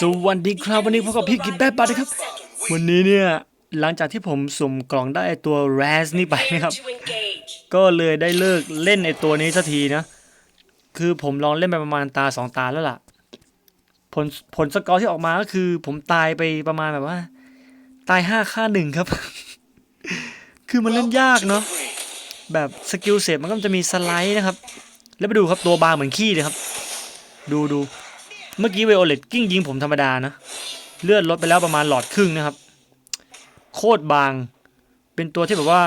สวัสดีครับวันนี้พบกับพี่กิจแบ๊บบัตนะครับ วันนี้เนี่ยหลังจากที่ผมสุ่มกล่องได้ตัวแรสนี่ไปนะครับ ก็เลยได้เลิกเล่นไอตัวนี้สักทีนะ คือผมลองเล่นไปประมาณตาสองตาแล้วล่ะ ผลผลสกอร์ที่ออกมาก็คือ ผมตายไปประมาณแบบว่า ตายห้าค่าหนึ่งครับ คือมันเล่นยากเนาะแบบสกิลเสร็จมันก็จะมีสไลด์นะครับ แล้วไปดูครับตัวบางเหมือนขี้เลยครับ ดูดู เมื่อกี้เวโอเลตกิ้งยิงผมธรรมดานะ เลือดลดไปแล้วประมาณหลอดครึ่งนะครับ โคตรบาง เป็นตัวที่แบบว่า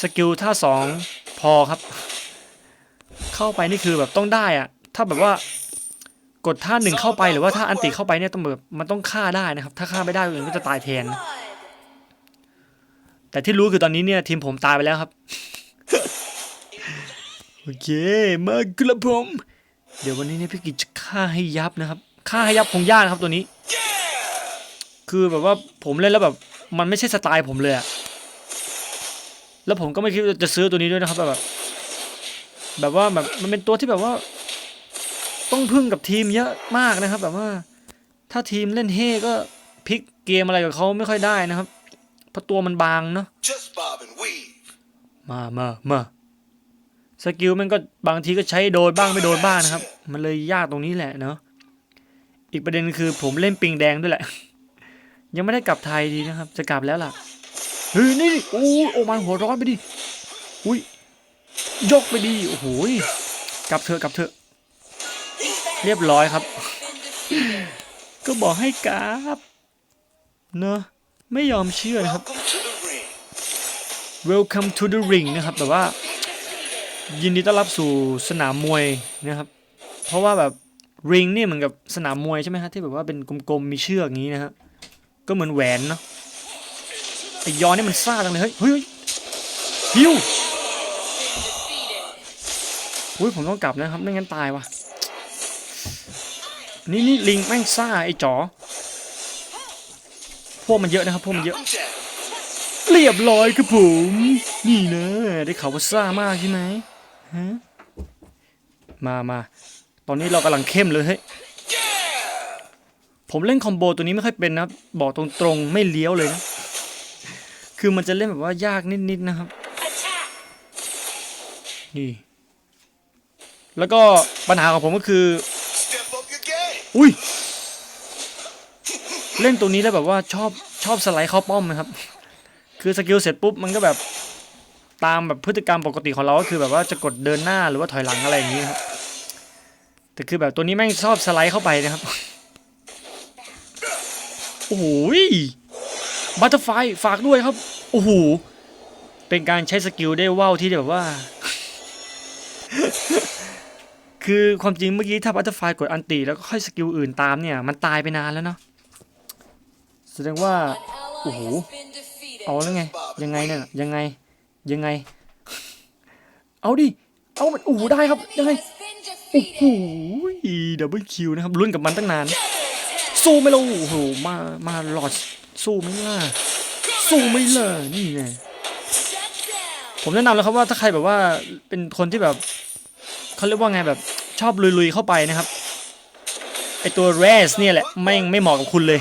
สกิลท่าสองพอครับ เข้าไปนี่คือแบบต้องได้อะถ้าแบบว่ากดท่าหนึ่งเข้าไปหรือว่าถ้าอันติเข้าไปเนี่ยต้องแบบมันต้องฆ่าได้นะครับ ถ้าฆ่าไม่ได้คนอื่นก็จะตายแทนนะแต่ที่รู้คือตอนนี้เนี่ยทีมผมตายไปแล้วครับ โอเค มากระผม เดี๋ยววันนี้เนี่ยพี่กิจจะฆ่าให้ยับนะครับฆ่าให้ยับคงยากนะครับตัวนี้ คือแบบว่าผมเล่นแล้วแบบมันไม่ใช่สไตล์ผมเลยอะแล้วผมก็ไม่คิดว่าจะซื้อตัวนี้ด้วยนะครับแบบแบบว่าแบบมันเป็นตัวที่แบบว่า ต้องพึ่งกับทีมเยอะมากนะครับ แบบว่า ถ้าทีมเล่นเฮ่ก็พลิกเกมอะไรกับเขาไม่ค่อยได้นะครับเพราะตัวมันบางเนาะ Just bob and weave. มามามา สกิลมันก็บางทีก็ใช้โดนบ้างไม่โดนบ้างนะครับ มันเลยยากตรงนี้แหละเนาะอีกประเด็นคือผมเล่นปิงแดงด้วยแหละ ยังไม่ได้กลับไทยดีนะครับ จะกลับแล้วล่ะเฮ้ยนี่โอ้ยโอมันหัวร้อนไปดิอุ้ยยกไปดิโอ้โหยกลับเถอะกลับเถอะ เรียบร้อยครับ ก็บอกให้กลับเนอะไม่ยอมเชื่อนะครับ Welcome to the ring. Welcome to the ring นะครับแบบว่า ยินดีต้อนรับสู่สนามมวยนะครับ เพราะว่าแบบริงนี่เหมือนกับสนามมวยใช่ไหมฮะที่แบบว่าเป็นกลมๆมีเชือกอย่างนี้นะฮะก็เหมือนแหวนเนาะไอ้ยอนนี่มันซ่าจังเลยเฮ้ยเฮ้ยฮิวอุ้ยผมต้องกลับนะครับไม่งั้นตายว่ะนี่นี่ลิงแม่งซ่าไอ้จ๋อพวกมันเยอะนะครับพวกมันเยอะ เรียบร้อยครับผม นี่นะได้ข่าวว่าซ่ามากใช่ไหม ฮะมามาตอนนี้เรากำลังเข้มเลยเฮ้ยผมเล่นคอมโบตัวนี้ไม่ค่อยเป็นนะบอกตรงๆไม่เลี้ยวเลยนะคือมันจะเล่นแบบว่ายากนิดๆนะครับนี่แล้วก็ปัญหาของผมก็คือ อุ้ย เล่นตัวนี้แล้วแบบว่าชอบชอบสไลด์เข้าป้อมนะครับ คือสกิลเสร็จปุ๊บมันก็แบบ ตามแบบพฤติกรรมปกติของเราก็คือแบบว่าจะกดเดินหน้าหรือว่าถอยหลังอะไรอย่างนี้ครับแต่คือแบบตัวนี้แม่งชอบสไลด์เข้าไปนะครับโอ้โหบัตเตอร์ไฟฝากด้วยครับโอ้โหเป็นการใช้สกิลได้ว่าวที่แบบว่า คือความจริงเมื่อกี้ถ้าบัตเตอร์ไฟกดอันติแล้วก็ค่อยสกิลอื่นตามเนี่ย มันตายไปนานแล้วเนาะแสดงว่าโอ้โหเอาแล้วไง ยังไงเนี่ยยังไง ยังไง เอาดิ เอามันโอ้โหได้ครับ ยังไง โอ้โหดับเบิลคิวนะครับลุ้นกับมันตั้งนาน สู้ไม่ลงโอ้โห มา มาหลอดสู้ไม่ล่ะ สู้ไม่ล่ะนี่ไง ผมแนะนำแล้วครับว่าถ้าใครแบบว่าเป็นคนที่แบบเขาเรียกว่าไงแบบชอบลุยๆเข้าไปนะครับไอตัวเรสเนี่ยแหละไม่ไม่เหมาะกับคุณเลย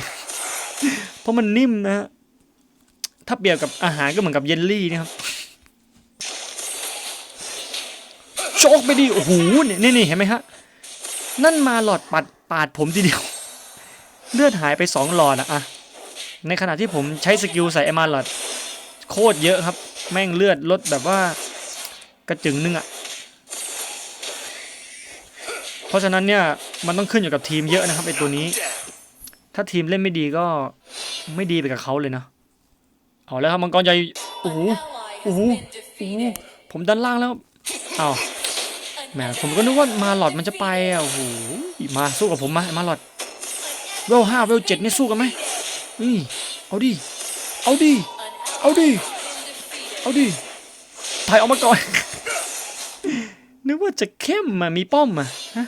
เพราะมันนิ่มนะฮะถ้าเปรียบกับอาหารก็เหมือนกับเยลลี่นะครับ โชกไปดิโอ้โหนี่นี่นี่เห็นไหมฮะนั่นมาหลอดปัดปาดผมทีเดียว เลือดหายไปสองหลอดอะอะในขณะที่ผมใช้สกิลใส่ไอมาหลอดโคตรเยอะครับ แม่งเลือดลดแบบว่ากระจึงนึงอะเพราะฉะนั้นเนี่ยมันต้องขึ้นอยู่กับทีมเยอะนะครับไอตัวนี้ ถ้าทีมเล่นไม่ดีก็ไม่ดีไปกับเขาเลยนะเอาแล้วครับมังกรใหญ่โอ้โหโอ้โหโอ้โหผมด้านล่างแล้วอ้าว แหมผมก็นึกว่ามาหลอดมันจะไปอะโอ้โหมาสู้กับผมมามาหลอดเวลห้าเวลเจ็ดนี่สู้กันไหมนี่เอาดิเอาดิเอาดิเอาดิถ่ายออกมาก่อน นึกว่าจะเข้มอะมีป้อมอะฮะ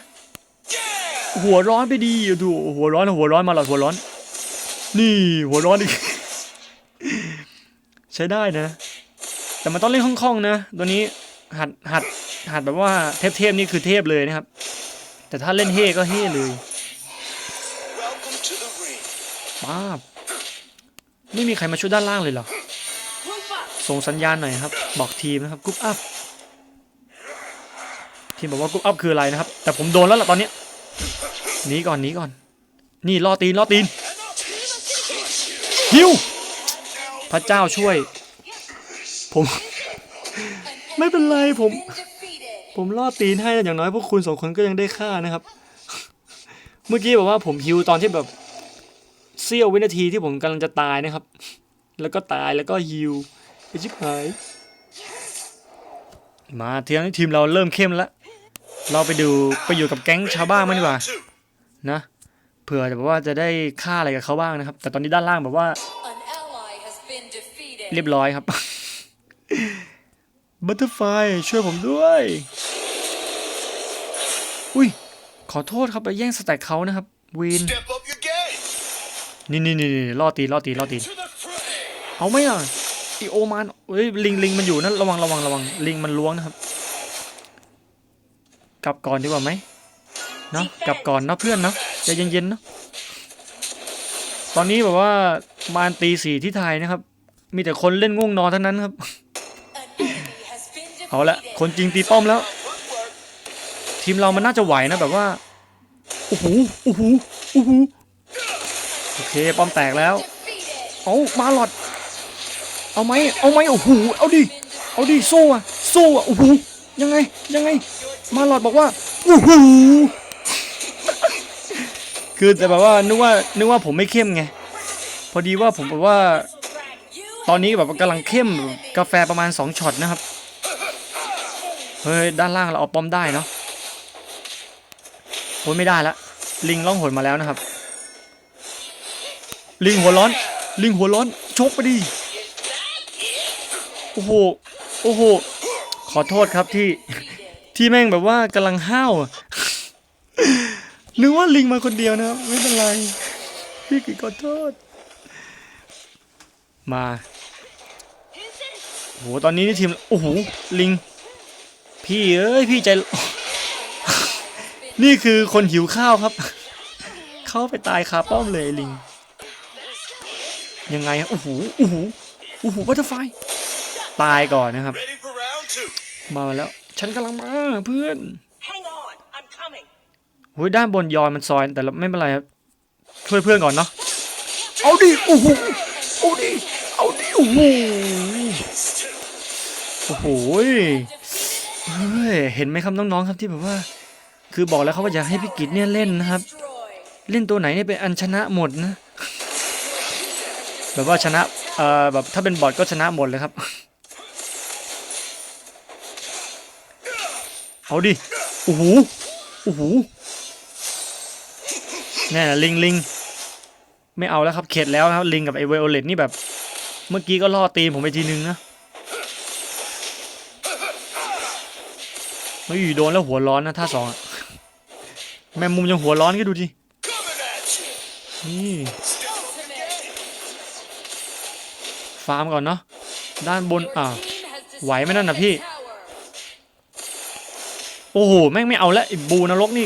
หัวร้อนไปดีดูหัวร้อนหัวร้อนมาหลอดหัวร้อน นี่หัวร้อนอีกใช้ได้นะ แต่มันต้องเล่นคล่องๆนะ ตัวนี้หัดหัด หัดแบบว่าเทพๆนี่คือเทพเลยนะครับ แต่ถ้าเล่นเฮก็เฮเลยป้าบไม่มีใครมาช่วยด้านล่างเลยเหรอ ส่งสัญญาณหน่อยครับ บอกทีมนะครับกรุ๊ปอัพทีมบอกว่ากรุ๊ปอัพคืออะไรนะครับ แต่ผมโดนแล้วล่ะตอนนี้หนีก่อนหนีก่อน นี่ล่อตีนล่อตีนฮิวพระเจ้าช่วย ผม ไม่เป็นไรผม ผมล่อตีนให้อย่างน้อยพวกคุณสองคนก็ยังได้ค่านะครับ เมื่อกี้บอกว่าผมฮิวตอนที่แบบเสี้ยววินาทีที่ผมกำลังจะตายนะครับ แล้วก็ตายแล้วก็ฮิวไปชิบหาย มาทีนี้ทีมเราเริ่มเข้มแล้ว เราไปดูไปอยู่กับแก๊งชาวบ้านมันดีกว่า Two. นะเผื่อแบบว่าจะได้ฆ่าอะไรกับเขาบ้างนะครับ แต่ตอนนี้ด้านล่างแบบว่า An ally has been defeated. เรียบร้อยครับบัตเตอร์ไฟช่วยผมด้วย อุ้ย ขอโทษครับไปแย่งสแต็กเขานะครับวีน Step up your game. นี่นี่นี่นี่ล่อตีนล่อตีนล่อตีน To the fray. เอาไหมอะอีโอมานเอ้ยลิงลิงมันอยู่นั่นระวังระวังระวังลิงมันล้วงนะครับ กลับก่อนดีกว่าไหมเนาะกลับก่อนเนาะเพื่อนเนาะใจเย็นๆเนาะตอนนี้แบบว่ามานตีสี่ที่ไทยนะครับ มีแต่คนเล่นง่วงนอนเท่านั้นครับ An enemy has been เอาละ defeated. คนจริงตีป้อมแล้ว Work, work. ทีมเรามันน่าจะไหวนะแบบว่าโอ้โหโอ้โหโอ้โหโอเคป้อมแตกแล้วเอามาหลอดเอาไหมเอาไหมโอ้โหเอาดิเอาดิสู้อะสู้อะโอ้โหยังไงยังไง มาหลอดบอกว่าโอ้โหคือแต่แบบว่านึกว่านึกว่าผมไม่เข้มไงพอดีว่าผมแบบว่า ตอนนี้แบบกำลังเข้มกาแฟประมาณ 2ช็อตนะครับเฮ้ยด้านล่างเราเอาป้อมได้เนาะ โอ้ยไม่ได้ละ ลิงล่องหนมาแล้วนะครับ ลิงหัวร้อน ลิงหัวร้อน ชกไปดิ โอ้โห โอ้โห ขอโทษครับที่ ที่แม่งแบบว่ากำลังห้าวนึกว่าลิงมาคนเดียวนะครับ ไม่เป็นไร พี่กิขอโทษ มาโหตอนนี้นี่ทีม โอ้โห ลิง พี่เอ้ย พี่ใจ นี่คือคนหิวข้าวครับ เข้าไปตายคาป้อมเลยลิง ยังไงอะโอ้โหโอ้โหโอ้โหบัตเตอร์ไฟตายก่อนนะครับ Ready for round two. มาแล้ว ฉันกำลังมาเพื่อน hang on. I'm coming. โอ้ยด้านบนยอนมันซอยแต่เราไม่เป็นไรครับช่วยเพื่อนก่อนเนาะเอาดิโอ้โหเอาดิเอาดิโอ้โหโอ้โหยเฮ้ยเห็นไหมครับน้องๆครับที่แบบว่า คือบอกแล้วเขาว่าอยากให้พี่กิจเนี่ยเล่นนะครับ เล่นตัวไหนเนี่ยเป็นอันชนะหมดนะ แบบว่าชนะเอ่อแบบถ้าเป็นบอทก็ชนะหมดเลยครับ เอาดิโอ้โหโอ้โหแน่นะลิงลิงไม่เอาแล้วครับเข็ดแล้วครับลิงกับไอเวโอเลตนี่แบบ เมื่อกี้ก็ล่อตีนผมไปทีนึงนะเฮ้ยโดนแล้วหัวร้อนนะท่าสองอะ แมมมุมยังหัวร้อนก็ดูดินี่ฟาร์มก่อนเนาะด้านบนอ่าไหวไหมนั่นนะพี่ โอ้โห แม่งไม่เอาแล้วไอ้บูนรกนี่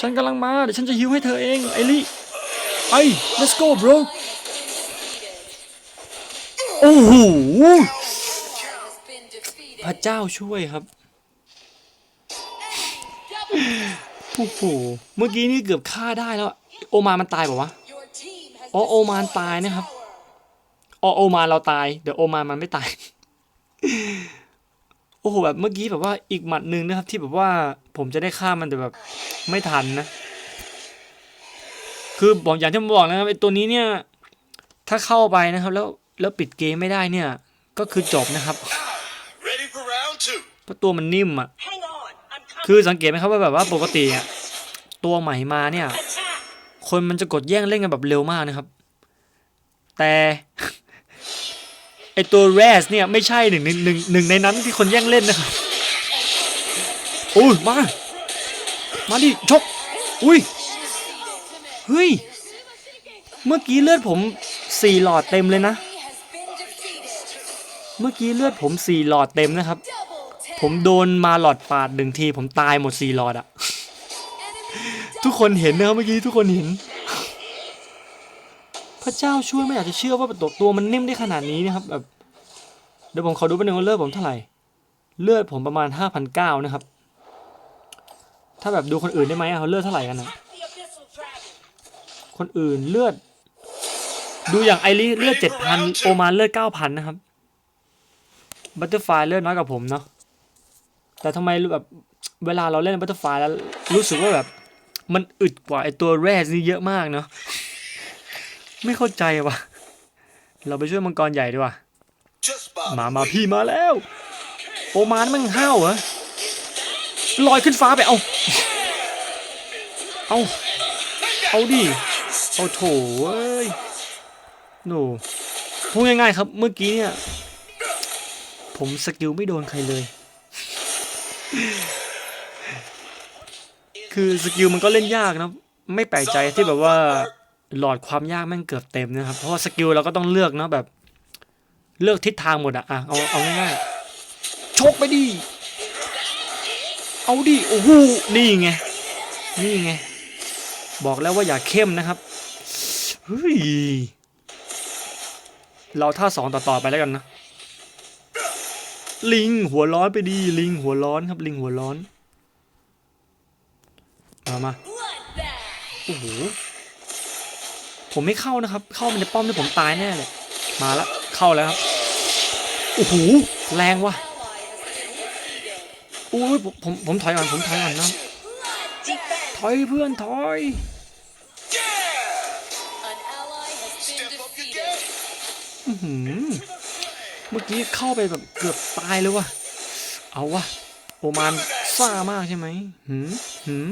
ฉันกำลังมา เดี๋ยวฉันจะฮิวให้เธอเอง ไอลี่ไอ let's go bro โอ้โหพระเจ้าช่วยครับ โอ้โหเมื่อกี้นี่เกือบฆ่าได้แล้วโอมามันตายเปล่าวะ Your team has อ๋อโอมานตายนะครับอ๋อโอมาเราตาย เดี๋ยวโอมามันไม่ตาย โอ้โหแบบเมื่อกี้แบบว่าอีกหมัดหนึ่งนะครับ ที่แบบว่าผมจะได้ฆ่ามันแต่แบบไม่ทันนะ คือบอกอย่างที่ผมบอกนะครับไอ้ตัวนี้เนี่ย ถ้าเข้าไปนะครับ แล้วแล้วปิดเกมไม่ได้เนี่ย ก็คือจบนะครับ Ready for round two. เพราะตัวมันนิ่มอะ Hang on. I'm coming. คือสังเกตไหมครับว่าแบบว่าปกติอะตัวใหม่มาเนี่ย คนมันจะกดแย่งเล่นกันแบบเร็วมากนะครับ แต่ไอตัวแรสเนี่ยไม่ใช่หนึ่งในหนึ่งหนึ่งในนั้นที่คนแย่งเล่นนะครับอุ้ยมา มาดิชกอุ้ยเฮ้ย เมื่อกี้เลือดผมสี่หลอดเต็มเลยนะ เมื่อกี้เลือดผมสี่หลอดเต็มนะครับ ผมโดนมาหลอดปาดหนึ่งที ผมตายหมดสี่หลอดอะทุกคนเห็นนะครับเมื่อกี้ทุกคนเห็น พระเจ้าช่วยไม่อยากจะเชื่อว่าตัวตัวมันนิ่มได้ขนาดนี้นะครับแบบเดี๋ยวผมขอดูเป็นหนึ่งว่าเลือดผมเท่าไหร่ เลือดผมประมาณห้าพันเก้านะครับ ถ้าแบบดูคนอื่นได้ไหมเขาเลือดเท่าไหร่กันนะคนอื่นเลือด ดูอย่างไอริเลือดเจ็ดพันโอมานเลือดเก้าพันนะครับบัตเตอร์ไฟเลือดน้อยกว่าผมเนาะ แต่ทำไมแบบเวลาเราเล่นบัตเตอร์ไฟแล้วรู้สึกว่าแบบ มันอึดกว่าไอตัวแรดนี่เยอะมากเนาะไม่เข้าใจว่ะ เราไปช่วยมังกรใหญ่ดีกว่ามามาพี่มาแล้วโอมานมันห้าวเหรอลอยขึ้นฟ้าไปเอาเอาเอาดิเอาโถเอ้ยหนูพูดง่ายๆครับเมื่อกี้เนี่ย ผมสกิลไม่โดนใครเลย คือสกิลมันก็เล่นยากนะ ไม่แปลกใจที่แบบว่าหลอดความยากแม่งเกือบเต็มนะครับ เพราะว่าสกิลเราก็ต้องเลือกเนาะแบบ เลือกทิศทางหมดอะอะเอาเอาง่ายๆชกไปดิ เอาดิ โอ้โห นี่ไง นี่ไง บอกแล้วว่าอย่าเข้มนะครับ เฮ้ย เราท่าสองต่อต่อไปแล้วกันนะ ลิงหัวร้อนไปดี ลิงหัวร้อนครับ ลิงหัวร้อน มามา Bloodbath. โอ้โหผมไม่เข้านะครับ เข้ามันจะป้อมที่ผมตายแน่เลย มาแล้วเข้าแล้วครับโอ้โหแรงว่ะ Ally has been defeated. อุ้ยผมผมผมถอยก่อนผมถอยก่อนนะ Defense. ถอยเพื่อนถอย Yeah! An ally has been Step up your defeated. game. อื้อหือ เมื่อกี้เข้าไปแบบเกือบตายเลยว่ะเอาวะโอมานซ่ามากใช่ไหมหืมหืม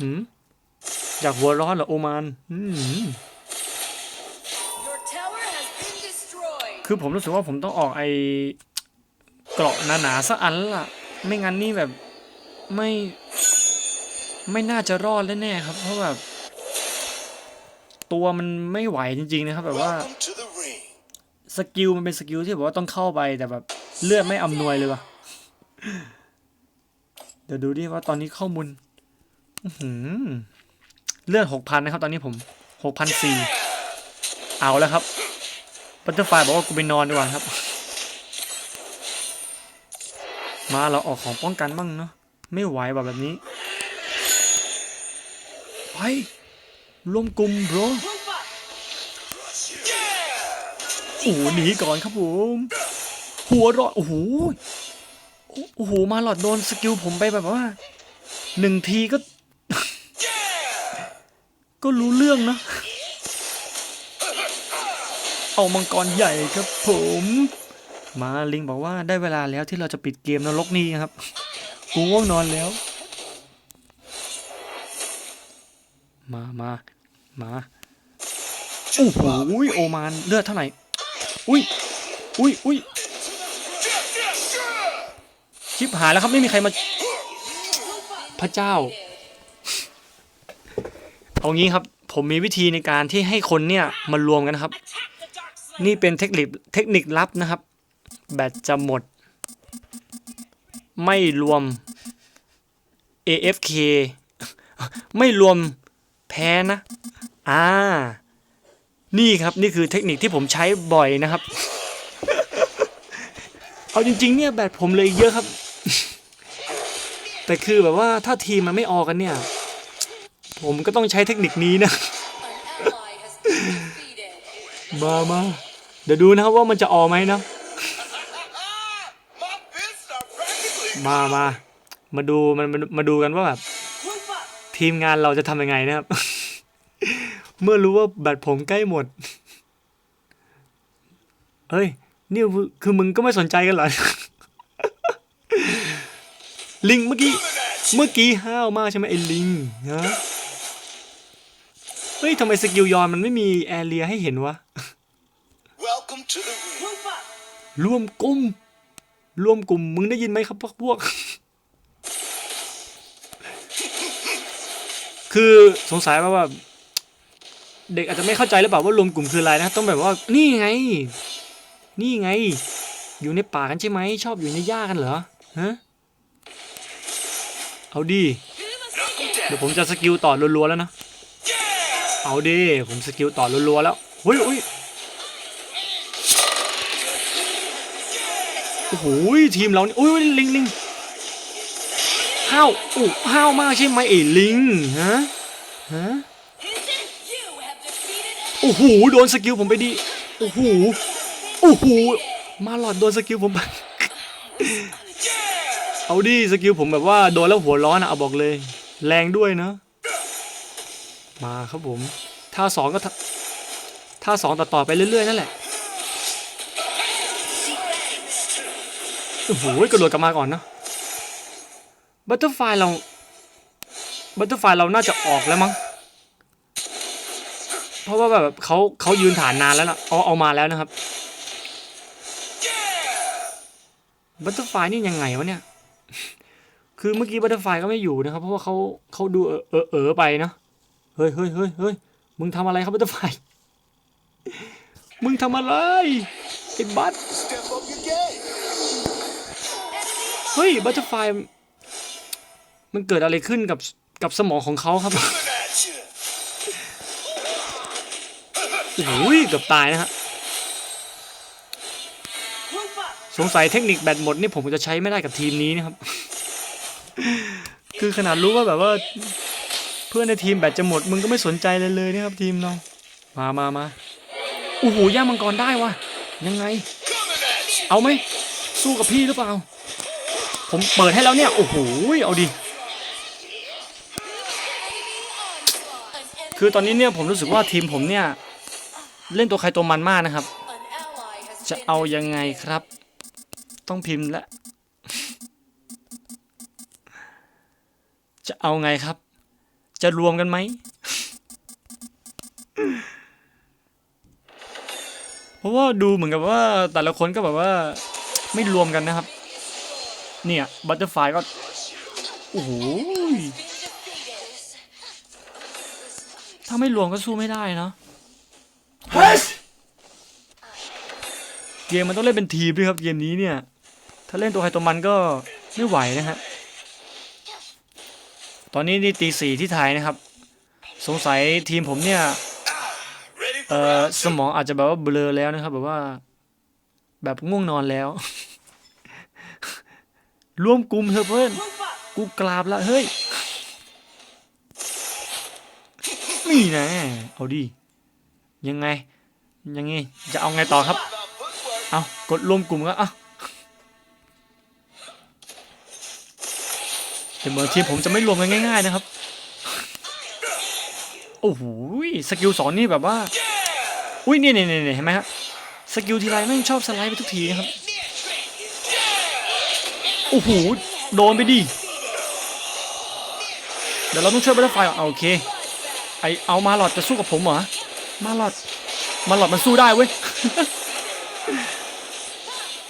หืมอยากหัวร้อนเหรอโอมานอืม Your tower has been destroyed. คือผมรู้สึกว่าผมต้องออกไอเกราะหนาๆสักอันแล้วล่ะ ไม่งั้นนี่แบบไม่ไม่น่าจะรอดแน่ๆครับ เพราะแบบ ตัวมันไม่ไหวจริงๆนะครับ แบบว่า Welcome to the ring. สกิลมันเป็นสกิลที่แบบว่าต้องเข้าไปแต่แบบเลือดไม่อำนวยเลยวะเดี๋ยวดูดิว่าตอนนี้ข้อมูลเลือดหกพันนะครับ ตอนนี้ผมหกพันสี่เอาแล้วครับบัตเตอร์ไฟบอกว่ากูไปนอนดีกว่าครับ มาเราออกของป้องกันบ้างเนาะไม่ไหวแบบแบบนี้ ไปรวมกลุ่ม bro Move up. โอ้โหหนีก่อนครับผม หัวรอดโอ้โหโอ้โหมาหลอดโดนสกิลผมไปแบบว่าหนึ่งทีก็ ก็รู้เรื่องนะ เอามังกรใหญ่ครับผม มาลิงบอกว่าได้เวลาแล้วที่เราจะปิดเกมนรกนี้ครับ กูง่วงนอนแล้ว มามามาโอ้โหโอมานเลือดเท่าไหร่ อุ้ยอุ้ยอุ้ยชิบหายแล้วครับไม่มีใครมา พระเจ้า เอางี้ครับ ผมมีวิธีในการที่ให้คนเนี่ยมารวมกันครับ นี่เป็นเทคนิคเทคนิคลับนะครับ แบตจะหมด ไม่รวม AFK ไม่รวมแพ้นะ อ่า นี่ครับนี่คือเทคนิคที่ผมใช้บ่อยนะครับ เอาจริง ๆ เนี่ยแบตผมเลยเยอะครับ แต่คือแบบว่าถ้าทีมมันไม่ออกกันเนี่ย ผมก็ต้องใช้เทคนิคนี้นะ An ally has been defeated. มามาเดี๋ยวดูนะครับว่ามันจะออกไหมนะ My fists are practically มามามาดูมันมามาดูกันว่าแบบ Move up. ทีมงานเราจะทำยังไงนะครับ เมื่อรู้ว่าแบตผมใกล้หมด เฮ้ย นี่คือคือมึงก็ไม่สนใจกันเหรอ ลิงเมื่อกี้ เมื่อกี้ห้าวมากใช่ไหมไอ้ลิงฮะเฮ้ยทำไมสกิลยอนมันไม่มีแอเรียให้เห็นวะ welcome to the ring. Move up. รวมกลุ่มรวมกลุ่ม มึงได้ยินไหมครับพวกพวก คือสงสัยว่าแบบ เด็กอาจจะไม่เข้าใจหรือเปล่าว่ารวมกลุ่มคืออะไรนะต้องแบบว่านี่ไง นี่ไง อยู่ในป่ากันใช่ไหมชอบอยู่ในหญ้ากันเหรอฮะเอาดีเดี๋ยวผมจะสกิลต่อรัวๆแล้วนะเอาดิผมสกิลต่อรัวๆแล้วเฮ้ยอุ้ยโอ้โหทีมเรานี่อุ้ยลิงลิงห้าวอู้ห้าวมากใช่ไหมไอ้ลิงฮะฮะ โอ้โหโดนสกิลผมไปดิโอ้โหโอ้โหมาหลอดโดนสกิลผมไปเอาดิสกิลผมแบบว่าโดนแล้วหัวร้อนอะเอาบอกเลย แรงด้วยเนอะมาครับผมท่าสองก็ท่าท่าสองต่อต่อไปเรื่อยๆนั่นแหละโอ้โหกระโดดกลับมาก่อนเนะบัตเตอร์ไฟเราบัตเตอร์ไฟเราน่าจะออกแล้วมั้ง เพราะว่าแบบเขาเขายืนฐานนานแล้วนะเอาเอามาแล้วนะครับบัตเตอร์ไฟนี่ยังไงวะเนี่ย คือเมื่อกี้บัตเตอร์ไฟก็ไม่อยู่นะครับ เพราะว่าเขาเขาดูเออเออไปนะเฮ้ยเฮ้ยเฮ้ยเฮ้ยมึงทำอะไรครับบัตเตอร์ไฟมึงทำอะไรไอ้บัตเฮ้ยบัตเตอร์ไฟมันเกิดอะไรขึ้นกับกับสมองของเขาครับ อ้โหเกือบตายนะฮะสงสัยเทคนิคแบตหมดนี่ผมจะใช้ไม่ได้กับทีมนี้นะครับ คือขนาดรู้ว่าแบบว่า เพื่อนในทีมแบตจะหมด มึงก็ไม่สนใจเลยเลยนะครับทีมเรามามามาโอ้โหย่ามังกรได้วะยังไง เอาไหมสู้กับพี่หรือเปล่า ผมเปิดให้แล้วเนี่ย โอ้โหเอาดิคือตอนนี้เนี่ยผมรู้สึกว่าทีมผมเนี่ย เล่นตัวใครตัวมันมากนะครับ an ally has จะ been เอายังไงครับ ต้องพิมพ์แล้วจะเอาไงครับ จะรวมกันไหมเพราะว่าดูเหมือนกับว่าแต่ละคนก็แบบว่าไม่รวมกันนะครับ เนี่ยบัตเตอร์ไฟก็ โอ้โหยถ้าไม่รวมก็สู้ไม่ได้เนาะ เกมมันต้องเล่นเป็นทีมด้วยครับเกมนี้เนี่ย ถ้าเล่นตัวใครตัวมันก็ไม่ไหวนะฮะตอนนี้นี่ตีสี่ที่ไทยนะครับ สงสัยทีมผมเนี่ยเอ่อสมองอาจจะแบบว่าเบลอแล้วนะครับ แบบว่า แบบง่วงนอนแล้ว ร่วมกลุ่มเถอะเพื่อนกูกราบละเฮ้ยนี่นะเอาดิ ยังไงยังไงจะเอาไงต่อครับ เอากดรวมกลุ่มก็เอาแต่เหมือนทีมผมจะไม่รวมกันง่าย ๆนะครับ โอ้โหสกิลสองนี่แบบว่า อุ้ยนี่นี่นี่เห็นไหมฮะสกิลทีไรแม่งชอบสไลด์ไปทุกทีนะครับ โอ้โหโดนไปดิ เดี๋ยวเราต้องช่วยบัตเตอร์ไฟล์เอาโอเค ไอเอามาหลอดจะสู้กับผมเหรอ มาหลอด มาหลอดมันสู้ได้เว้ย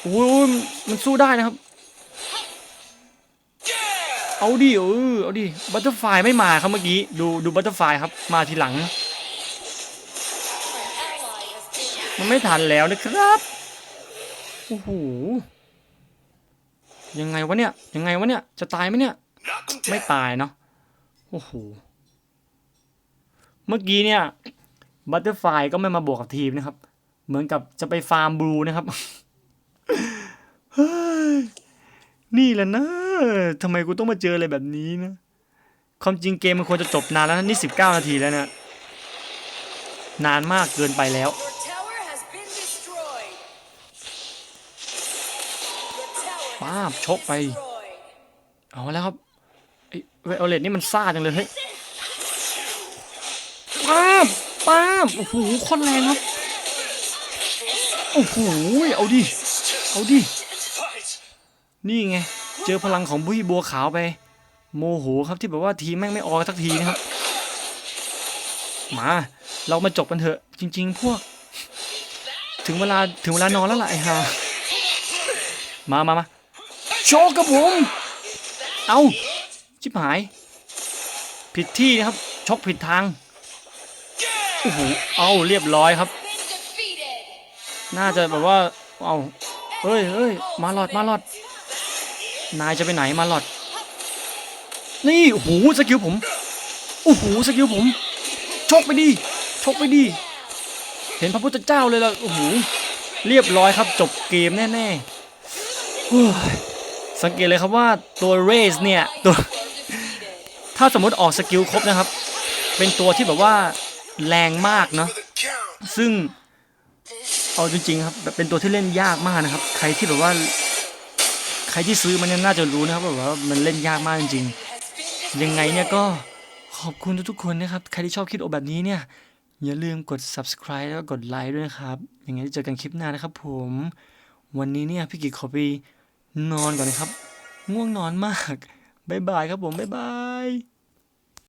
โอ้ยมันสู้ได้นะครับ เอาดิเออเอาดิบัตเตอร์ไฟไม่มาครับเมื่อกี้ ดูดูบัตเตอร์ไฟครับ มาทีหลัง ally has been มันไม่ทันแล้วนะครับ โอ้โห ยังไงวะเนี่ย ยังไงวะเนี่ย จะตายไหมเนี่ย Knock 'em ไม่ down. ตายเนาะ โอ้โห เมื่อกี้เนี่ย บัตเตอร์ไฟก็ไม่มาบวกกับทีมนะครับ เหมือนกับจะไปฟาร์มบลูนะครับเฮ้ยนี่แหละนะทำไมกูต้องมาเจออะไรแบบนี้นะ ความจริงเกมมันควรจะจบนานแล้วนะนี่สิบเก้านาทีแล้วเนะนานมากเกินไปแล้ว Your tower has been destroyed. Your tower ป้าบชกไป destroyed. เอาแล้วครับไอ้ไวโอเลตนี่มันซ่าจังเลยเฮ้ยป้าบ ป้าบโอ้โหคตรแรงครับโอ้โหเอาดิเอาดินี่ไง เจอพลังของบุ้ยบัวขาวไป โมโหครับที่แบบว่าทีแม่งไม่ออกสักทีนะครับ มา เรามาจบกันเถอะ จริง ๆ พวก ถึงเวลาถึงเวลานอนแล้วล่ะไอ้ห่ามามามาโชกับผมเอาชิบหาย ผิดที่นะครับชกผิดทาง โอ้โหเอาเรียบร้อยครับ น่าจะแบบว่าเอาเฮ้ยเฮ้ยมาหลอดมาหลอด นายจะไปไหนมาหลอด นี่โอ้โหสกิลผมโอ้โหสกิลผมชกไปดิชกไปดิเห็นพระพุทธเจ้าเลยล่ะโอ้โหเรียบร้อยครับจบเกมแน่ๆโอ้ยสังเกตเลยครับว่าตัวเรสเนี่ยตัวถ้าสมมติออกสกิลครบนะครับ เป็นตัวที่แบบว่า แรงมากเนาะซึ่งเอาจริงๆครับเป็นตัวที่เล่นยากมากนะครับ ใครที่แบบว่า ใครที่ซื้อมันเนี่ยน่าจะรู้นะครับแบบว่ามันเล่นยากมากจริงๆยังไงเนี่ยก็ขอบคุณทุกๆคนนะครับ ใครที่ชอบคลิปโอแบบนี้เนี่ย อย่าลืมกด subscribe แล้วก็กดไลค์ด้วยนะครับยังไงเจอกันคลิปหน้านะครับผม วันนี้เนี่ยพี่กิจขอไปนอนก่อนนะครับ ง่วงนอนมาก บ๊ายบายครับผม บ๊ายบาย